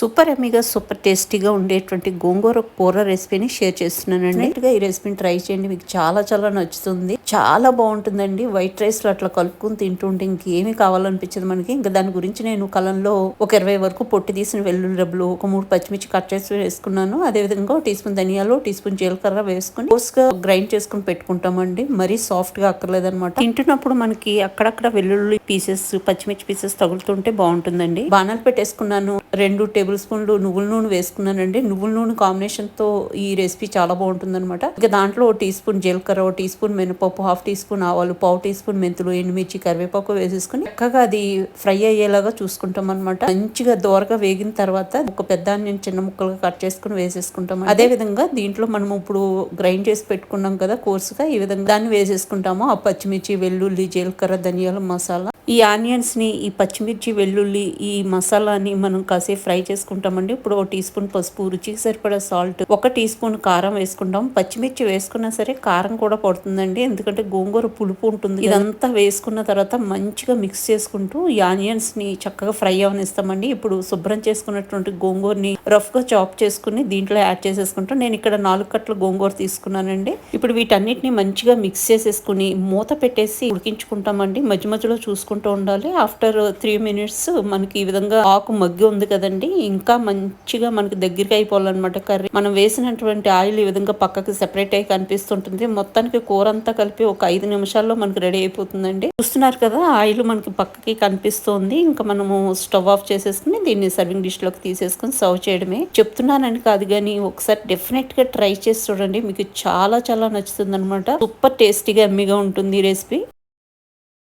Super ఎమ్మిగా super టేస్టీగా ఉండేటువంటి గోంగూర కూర రెసిపీని షేర్ చేస్తున్నానండి. Neat గా ఈ రెసిపీని ట్రై చేయండి. మీకు చాలా చాలా నచ్చుతుంది. చాలా బాగుంటుందండి. వైట్ రైస్లో అట్లా కలుపుకొని తింటుంటే ఇంకేమీ కావాలనిపించదు మనకి. ఇంకా దాని గురించి నేను కలంలో ఒక ఇరవై వరకు పొట్టి తీసిన వెల్లుల్లి రబ్బలు ఒక మూడు పచ్చిమిర్చి కట్ చేసి వేసుకున్నాను. అదే విధంగా టీ స్పూన్ ధనియాలు టీ స్పూన్ జీలకర్ర వేసుకుని గా గ్రైండ్ చేసుకుని పెట్టుకుంటామండి. మరీ సాఫ్ట్గా తింటున్నప్పుడు మనకి అక్కడక్కడ వెల్లుల్లి పీసెస్ పచ్చిమిర్చి పీసెస్ తగులుతుంటే బాగుంటుందండి. బాణాలు పెట్టేసుకున్నాను. రెండు టేబుల్ స్పూన్లు నువ్వుల నూనె వేసుకున్నానండి. నువ్వుల నూనె కాంబినేషన్తో ఈ రెసిపీ చాలా బాగుంటుంది అనమాట దాంట్లో ఒక టీ స్పూన్ జీలకర్ర ఒక టీ స్పూన్ మినపప్పు హాఫ్ టీ స్పూన్ ఆవాలు పావు టీ స్పూన్ మెంతులు ఎండుమిర్చి కరివేపాకు వేసేసుకుని చక్కగా అది ఫ్రై అయ్యేలాగా చూసుకుంటాం అనమాట మంచిగా దోరగా వేగిన తర్వాత ఒక పెద్ద చిన్న ముక్కలుగా కట్ చేసుకుని వేసేసుకుంటాం అదే విధంగా దీంట్లో మనం ఇప్పుడు గ్రైండ్ చేసి పెట్టుకున్నాం కదా కోర్సుగా ఈ విధంగా దాన్ని వేసేసుకుంటాము. ఆ పచ్చిమిర్చి వెల్లుల్లి జీలకర్ర ధనియాల మసాలా ఈ ఆనియన్స్ని ఈ పచ్చిమిర్చి వెల్లుల్లి ఈ మసాలాని మనం కాసేపు ఫ్రై చేసుకుంటామండి. ఇప్పుడు ఒక టీ స్పూన్ పసుపు రుచికి సరిపడా సాల్ట్ ఒక టీ స్పూన్ కారం వేసుకుంటాం. పచ్చిమిర్చి వేసుకున్నా సరే కారం కూడా పడుతుందండి. ఎందుకంటే గోంగూర పులుపు ఉంటుంది ఇదంతా వేసుకున్న తర్వాత మంచిగా మిక్స్ చేసుకుంటూ ఈ ఆనియన్స్ని చక్కగా ఫ్రై అవనిస్తామండి. ఇప్పుడు శుభ్రం చేసుకున్నటువంటి గోంగూరని రఫ్గా చాప్ చేసుకుని దీంట్లో యాడ్ చేసేసుకుంటాం నేను ఇక్కడ నాలుగు కట్ల గోంగూర తీసుకున్నానండి. ఇప్పుడు వీటన్నిటిని మంచిగా మిక్స్ చేసేసుకుని మూత పెట్టేసి ఉడికించుకుంటామండి. మధ్య మధ్యలో చూసుకుంటాం ఉండాలి. ఆఫ్టర్ త్రీ మినిట్స్ మనకి ఈ విధంగా ఆకు మగ్గి ఉంది కదండి. ఇంకా మంచిగా మనకి దగ్గరికి అయిపోవాలన్నమాట కర్రీ. మనం వేసినటువంటి ఆయిల్ ఈ విధంగా పక్కకి సెపరేట్ అయి కనిపిస్తుంటుంది. మొత్తానికి కూర అంతా కలిపి ఒక ఐదు నిమిషాల్లో మనకి రెడీ అయిపోతుందండి. చూస్తున్నారు కదా ఆయిల్ మనకి పక్కకి కనిపిస్తుంది. ఇంకా మనము స్టవ్ ఆఫ్ చేసేసుకుని దీన్ని సర్వింగ్ డిష్లోకి తీసేసుకుని సర్వ్ చేయడమే. చెప్తున్నానని కాదు కానీ ఒకసారి డెఫినెట్గా ట్రై చేసి చూడండి. మీకు చాలా చాలా నచ్చుతుంది అనమాట సూపర్ టేస్టీగా ఎమ్మిగా ఉంటుంది ఈ రెసిపీ